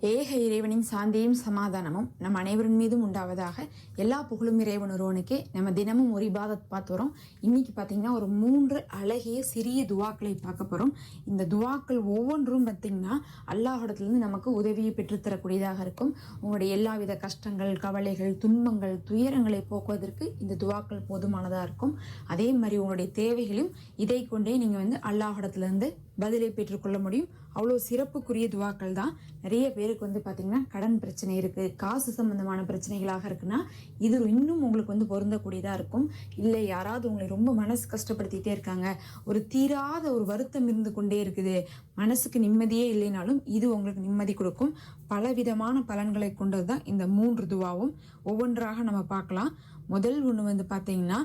ஏக இறைவனின் சாந்தியும் சமாதானமும் நம் அனைவரின் மீதும் உண்டாவதாக எல்லா புகழும் இறைவன் ஒருவனுக்கே நம்ம தினமும் ஒரு இபாதத் பார்த்து வரோம் இன்னைக்கு பார்த்தீங்கன்னா ஒரு மூன்று அழகிய சிறிய துவாக்களை பார்க்க போகிறோம் இந்த துவாக்கள் ஒவ்வொன்றும் பார்த்தீங்கன்னா அல்லாஹிடத்துலேருந்து நமக்கு உதவியை பெற்றுத்தரக்கூடியதாக இருக்கும். உங்களுடைய எல்லாவித கஷ்டங்கள் கவலைகள் துன்பங்கள் துயரங்களை போக்குவதற்கு இந்த துவாக்கள் போதுமானதாக இருக்கும். அதே மாதிரி உங்களுடைய தேவைகளையும் இதை கொண்டே நீங்கள் வந்து அல்லாஹிடத்துலேருந்து பதிலை பெற்றுக்கொள்ள முடியும். அவ்வளோ சிறப்புக்குரிய துவாக்கள் தான். நிறைய பேருக்கு வந்து பார்த்தீங்கன்னா கடன் பிரச்சனை இருக்குது காசு சம்பந்தமான பிரச்சனைகளாக இருக்குன்னா இது இன்னும் உங்களுக்கு வந்து பொருந்தக்கூடியதாக இருக்கும். இல்லை யாராவது உங்களை ரொம்ப மனசு கஷ்டப்படுத்திட்டே இருக்காங்க ஒரு தீராத ஒரு வருத்தம் இருந்து கொண்டே இருக்குது மனசுக்கு நிம்மதியே இல்லைனாலும் இது உங்களுக்கு நிம்மதி கொடுக்கும். பலவிதமான பலன்களை கொண்டது தான் இந்த மூன்று துவாவும். ஒவ்வொன்றாக நம்ம பார்க்கலாம். முதல் ஒன்று வந்து பார்த்தீங்கன்னா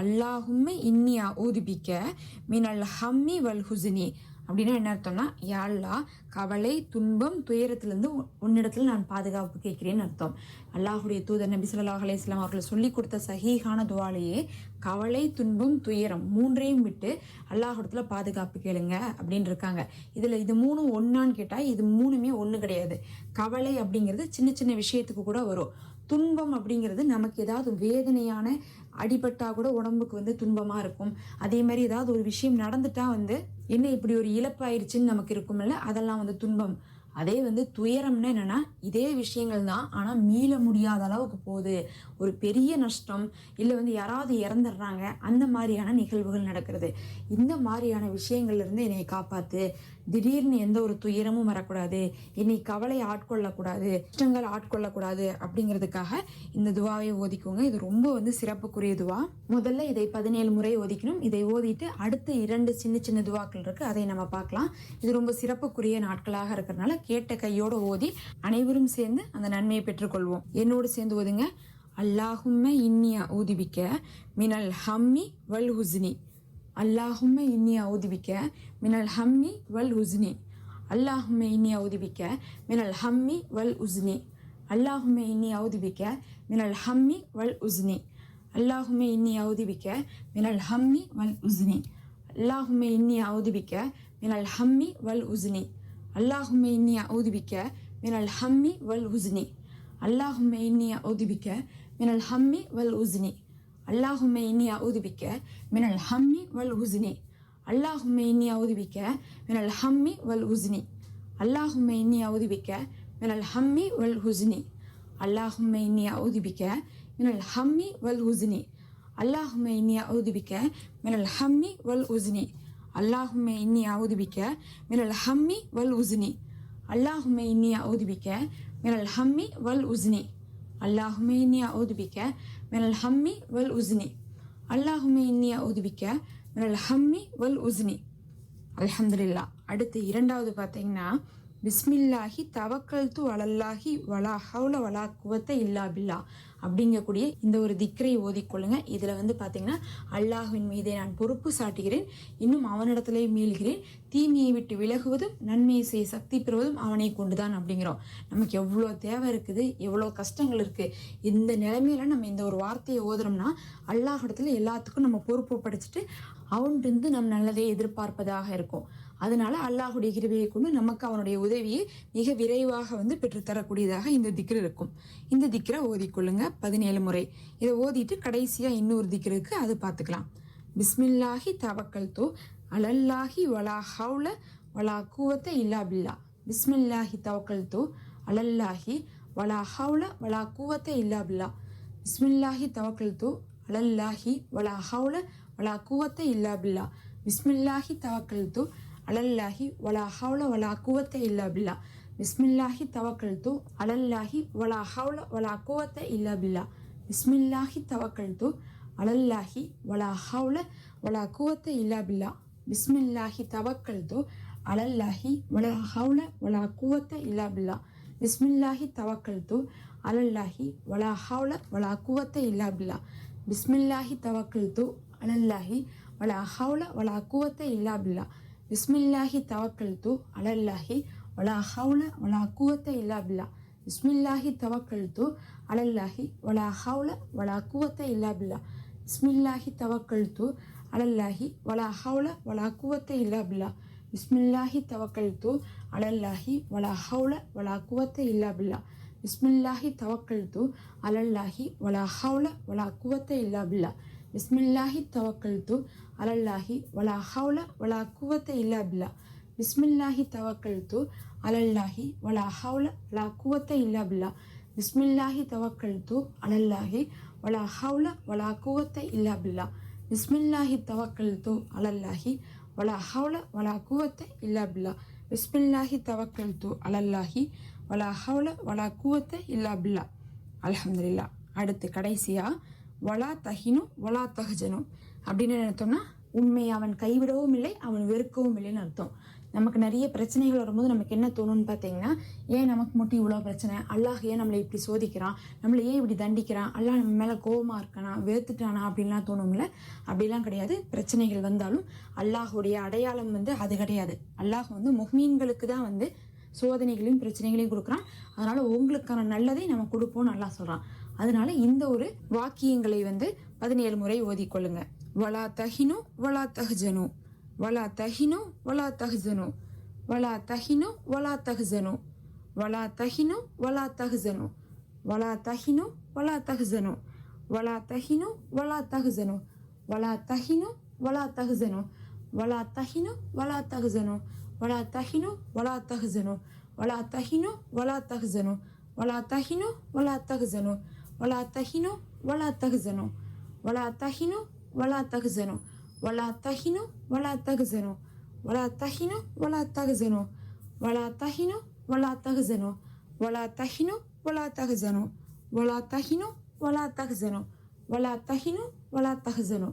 அல்லாஹுமே இன்னியா ஊதுபிக்க மினல் ஹம்மி வல் ஹுசினி அப்படின்னா என்ன அர்த்தம்னா யாழ்லா கவலை துன்பம் துயரத்திலிருந்து உன்னிடத்தில் நான் பாதுகாப்பு கேட்கிறேன்னு அர்த்தம். அல்லாஹுடைய தூதர் நபி ஸல்லல்லாஹு அலைஹி அவர்கள் சொல்லி கொடுத்த சஹீஹான துவாலையே கவலை துன்பம் துயரம் மூன்றையும் விட்டு அல்லாஹிடத்துல பாதுகாப்பு கேளுங்க அப்படின்னு இருக்காங்க இதில் இது மூணும் ஒன்னான்னு கேட்டால் இது மூணுமே ஒன்று கிடையாது. கவலை அப்படிங்கிறது சின்ன சின்ன விஷயத்துக்கு கூட வரும். துன்பம் அப்படிங்கிறது நமக்கு ஏதாவது வேதனையான அடிபட்டா கூட உடம்புக்கு வந்து துன்பமா இருக்கும். அதே மாதிரி ஏதாவது ஒரு விஷயம் நடந்துட்டா வந்து என்ன இப்படி ஒரு இழப்பாயிருச்சுன்னு நமக்கு இருக்கும்ல அதெல்லாம் வந்து துன்பம். அதே வந்து துயரம்னு என்னன்னா இதே விஷயங்கள் தான் ஆனால் மீள முடியாத அளவுக்கு போகுது. ஒரு பெரிய நஷ்டம் இல்லை வந்து யாராவது இறந்துடுறாங்க அந்த மாதிரியான நிகழ்வுகள் நடக்கிறது. இந்த மாதிரியான விஷயங்கள்ல இருந்து என்னை காப்பாத்து. திடீர்னு எந்த ஒரு துயரமும் வரக்கூடாது. என்னை கவலை ஆட்கொள்ளக்கூடாது கஷ்டங்கள் ஆட்கொள்ளக்கூடாது அப்படிங்கிறதுக்காக இந்த துவாவை ஓதிக்கோங்க. இது ரொம்ப வந்து சிறப்புக்குரிய துவா. முதல்ல இதை பதினேழு முறை ஓதிக்கணும். இதை ஓதிட்டு அடுத்த இரண்டு சின்ன சின்ன துவாக்கள் இருக்கு. அதை நம்ம பார்க்கலாம். இது ரொம்ப சிறப்புக்குரிய நாட்களாக இருக்கிறதுனால கேட்ட கையோட ஓதி அனைவரும் சேர்ந்து அந்த நன்மையை பெற்றுக்கொள்வோம். என்னோடு சேர்ந்து ஓதுங்க. அல்லாஹும்ம இன்னியா ஊதிபிக்க மினல் ஹம்மி வல் ஹுஸ்னி. அல்லாஹும்ம இன்னி அவுதிபிக்க மினல் ஹம்மி வல் உஸ்னி அல்லாஹும்ம இன்னி அவுதிபிக்க மினல் ஹம்மி வல் உஸ்னி அல்லாஹும்ம இன்னி அவுதிபிக்க மினல் ஹம்மி வல் உஸ்னி அல்லாஹும்ம இன்னி அவுதிபிக்க மினல் ஹம்மி வல் உஸ்னி அல்லாஹும்ம இன்னி அவுதிபிக்க மினல் ஹம்மி வல் உஸ்னி அல்லாஹும்ம இன்னி அவுதிபிக்க மினல் ஹம்மி வல் உஸ்னி அல்லாஹும்ம இன்னி அவுதிபிக்க மினல் ஹம்மி வல் உஸ்னி اللهم إني أعوذ بك من الهم والحزن اللهم إني أعوذ بك من الهم والحزن اللهم إني أعوذ بك من الهم والحزن اللهم إني أعوذ بك من الهم والحزن اللهم إني أعوذ بك من الهم والحزن اللهم إني أعوذ بك من الهم والحزن اللهم إني أعوذ بك من الهم والحزن அல்லாஹுமே இன்னியா ஓதுபிக்க மினல் ஹம்மி வல் உஸ்னி. அல்லாஹுமே இன்னியா ஓதுபிக்க மினல் ஹம்மி வல் உஸ்னி. அலமதுல்லா அடுத்து இரண்டாவது பார்த்தீங்கன்னா பிஸ்மில்லாஹி தவக்கல்து வளல்லாஹி வலா ஹவுல வலா குவத்தை இல்லா பில்லா. அப்படிங்கக்கூடிய இந்த ஒரு திக்ரை ஓதிக்கொள்ளுங்க இதில் வந்து பார்த்தீங்கன்னா அல்லாஹுவின் மீதே நான் பொறுப்பு சாட்டுகிறேன். இன்னும் அவனிடத்திலே மீள்கிறேன். தீமையை விட்டு விலகுவதும் நன்மையை செய்ய சக்தி பெறுவதும் அவனை கொண்டுதான் அப்படிங்கிறோம். நமக்கு எவ்வளோ தேவை இருக்குது எவ்வளோ கஷ்டங்கள் இருக்குது இந்த நிலைமையில நம்ம இந்த ஒரு வார்த்தையை ஓதுறோம்னா அல்லாஹிடத்துல எல்லாத்துக்கும் நம்ம பொறுப்பு படிச்சுட்டு அவன்கிட்ட நம் நல்லதை எதிர்பார்ப்பதாக இருக்கும். அதனால அல்லாஹுடைய கிருபையை கொண்டு நமக்கு அவனுடைய உதவியை மிக விரைவாக வந்து பெற்றுத்தரக்கூடியதாக இந்த திக்ரு இருக்கும். இந்த திக்ரை ஓதிக்கொள்ளுங்க பதினேழு முறை. இதை ஓதிட்டு கடைசியா இன்னொரு திக்ருக்கு அது பார்த்துக்கலாம். பிஸ்மில்லாஹி தவக்கல் தோ அலல்லாஹி வலா ஹவுல வலா கூவத்த இல்லா பில்லா. பிஸ்மில்லாஹி தவக்கல் தோ அலல்லாஹி வலா ஹவுல வலா கூவத்த இல்லா பில்லா. பிஸ்மில்லாஹி தவக்கல் தோ அலல்லாஹி வலா ஹவுல வலா கூவத்த இல்லா பில்லா. பிஸ்மில்லாஹி தவக்கல் தோ அலல்லாஹி வலா ஹவுல வலா குவத்த இல்லா பில்லா. பிஸ்மில்லாஹி தவக்கல்து அலல்லாஹி வலா ஹவுல வலா குவத்த இல்லா பில்லா. பிஸ்மில்லாஹி தவக்கல்து அலல்லாஹி வலா ஹவுல வலா குவத்த இல்லா பில்லா. பிஸ்மில்லாஹி தவக்கல்து அலல்லாஹி வலா ஹவுல வலா குவத்த இல்லா பில்லா. பிஸ்மில்லாஹி தவக்கல்து அலல்லாஹி வலா ஹவுல வலா குவத்த இல்லா பில்லா. பிஸ்மில்லாஹி தவக்கல்து அலல்லாஹி வலா ஹவுல வலா குவத்த இல்லா பில்லா. பிஸ்மில்லாஹி தவக்கல் தூ அலல்லாஹி வலா ஹவுல வலா குவத்த இல்லா பில்லா. பிஸ்மில்லாஹி தவக்கல் தூ அலல்லாஹி வலா ஹவுல வலா குவத்த இல்லா பில்லா. பிஸ்மில்லாஹி தவக்கல் தூ அலல்லாஹி வலா ஹவுல வலா குவத்த இல்லா பில்லா. பிஸ்மில்லாஹி தவக்கல் தூ அலல்லாஹி வலா ஹவுல வலா குவத்த இல்லா பில்லா. பிஸ்மில்லாஹி தவக்கல் தூ அலல்லாஹி வலா ஹவுல வலா குவத்த இல்லா பில்லா. பிஸ்மில்லாஹி தவக்கல் தவக்கல்து அலல்லாஹி வலா ஹவுல வலா குவத்த இல்லா பில்லா. பிஸ்மில்லாஹி தவக்கல் தவக்கல்து அலல்லாஹி வலா ஹவுல வலா குவத்த இல்லா பில்லா. பிஸ்மில்லாஹி தவக்கல் தவக்கல்து அலல்லாஹி வலா ஹவுல வலா குவத்த இல்லா பில்லா. பிஸ்மில்லாஹி தவக்கல் தவக்கல்து அலல்லாஹி வலா ஹவுல வலா குவத்த இல்லா பில்லா. பிஸ்மில்லாஹி தவக்கல் தவக்கல்து அலல்லாஹி வலா ஹவுல வலா குவத்த இல்லா பில்லா. அலமதுல்லா அடுத்து கடைசியாக வலா தகினும் வலா தகஜனும். அப்படின்னு நினைத்தோம்னா உண்மை உண்மையை அவன் கைவிடவும் இல்லை அவன் வெறுக்கவும் இல்லைன்னு அர்த்தம். நமக்கு நிறைய பிரச்சனைகள் வரும்போது நமக்கு என்ன தோணும்னு பார்த்தீங்கன்னா ஏன் நமக்கு மட்டும் இவ்வளோ பிரச்சனை? அல்லாஹ் ஏன் நம்மளை இப்படி சோதிக்கிறான்? நம்மளை ஏன் இப்படி தண்டிக்கிறான்? அல்லாஹ் நம்ம மேலே கோபமாக இருக்கானா? வெறுத்துட்டானா? அப்படின்லாம் தோணும்ல அப்படிலாம் கிடையாது. பிரச்சனைகள் வந்தாலும் அல்லாஹுடைய அடையாளம் வந்து அது கிடையாது. அல்லாஹ் வந்து முஹ்மீன்களுக்கு தான் வந்து சோதனைகளையும் பிரச்சனைகளையும் கொடுக்குறான். அதனால் உங்களுக்கான நல்லதை நம்ம கொடுப்போம்னு நல்லா சொல்கிறான் அதனால இந்த ஒரு வாக்கியங்களை வந்து பதினேழு முறை ஓதிக்கொள்ளுங்க வலா தஹினு வலா தஹ்ஜனு வலா தஹினு வலா தஹ்ஜனு வலா தஹினு வலா தஹ்ஜனு வலா தஹினு வலா தஹ்ஜனு வலா தஹினு வலா தஹ்ஜனு வலா தஹினு வலா தஹ்ஜனு வலா தஹினு வலா தஹ்ஜனு வலா தஹினு வலா தஹ்ஜனு வலா தஹினு வலா தஹ்ஜனு வலா தஹினு வலா தஹ்ஜனு வலா தஹினு வலா தஹ்ஜனு ولا تهنوا ولا تحزنوا ولا تهنوا ولا تحزنوا ولا تهنوا ولا تحزنوا ولا تهنوا ولا تحزنوا ولا تهنوا ولا تحزنوا ولا تهنوا ولا تحزنوا ولا تهنوا ولا تحزنوا ولا تஹினு வலா தஹசனு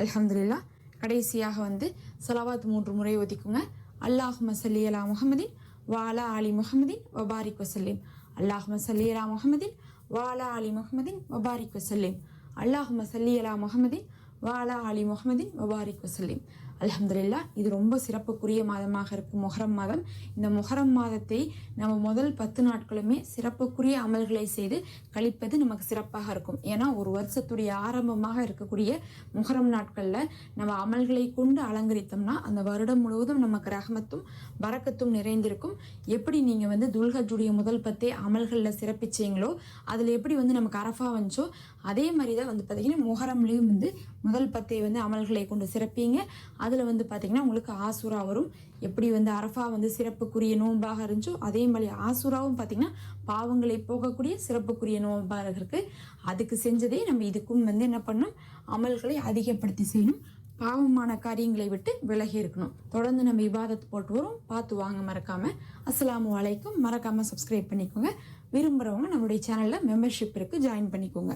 அலமதுல்லா கடைசியாக வந்து சலவாத் மூன்று முறை ஒதுக்குங்க அல்லாஹ் மசல்லி அலா முகமதின் வ அலா அலி முகமதின் வபாரிக் வசல்லிம் அல்லாஹ் மசல்லி அலா முகமதின் வாலா அலி முகமதின் முபாரிக் வசல்லிம். அல்லாஹ் மசல்லி அலா முகமதின் வாலா அலி முகமதின் வபாரிக் வசல்லிம். அலமதுல்லா இது ரொம்ப சிறப்புக்குரிய மாதமாக இருக்கும் முஹரம் மாதம். இந்த முஹரம் மாதத்தை நம்ம முதல் பத்து நாட்களுமே சிறப்புக்குரிய அமல்களை செய்து கழிப்பது நமக்கு சிறப்பாக இருக்கும். ஏன்னா ஒரு வருஷத்துடைய ஆரம்பமாக இருக்கக்கூடிய முஹரம் நாட்களில் நம்ம அமல்களை கொண்டு அலங்கரித்தோம்னா அந்த வருடம் முழுவதும் நமக்கு ரகமத்தும் வரக்கத்தும் நிறைந்திருக்கும். எப்படி நீங்கள் வந்து துல்ஹஜுடைய முதல் பத்தே அமல்களில் சிறப்பிச்சீங்களோ அதில் எப்படி வந்து நமக்கு அரஃபா வந்துச்சோ அதே மாதிரி தான் வந்து பார்த்திங்கன்னா முஹரம்லேயும் வந்து முதல் பத்தை வந்து அமல்களை கொண்டு சிறப்பீங்க. அதில் வந்து பார்த்திங்கன்னா உங்களுக்கு ஆசுரா வரும். எப்படி வந்து அரஃபா வந்து சிறப்புக்குரிய நோன்பாக இருந்துச்சோ அதே மாதிரி ஆசுராவும் பார்த்தீங்கன்னா பாவங்களை போகக்கூடிய சிறப்புக்குரிய நோன்பாக இருக்குது அதுக்கு செஞ்சதே நம்ம இதுக்கும் வந்து என்ன பண்ணணும்? அமல்களை அதிகப்படுத்தி செய்யணும். பாவமான காரியங்களை விட்டு விலகி இருக்கணும். தொடர்ந்து நம்ம இபாதத் போட்டு வரும். பார்த்து வாங்க மறக்காம. அஸ்ஸலாமு அலைக்கும். மறக்காம சப்ஸ்கிரைப் பண்ணிக்கோங்க. விரும்புகிறவங்க நம்மளுடைய சேனலில் மெம்பர்ஷிப் இருக்கு. ஜாயின் பண்ணிக்கோங்க.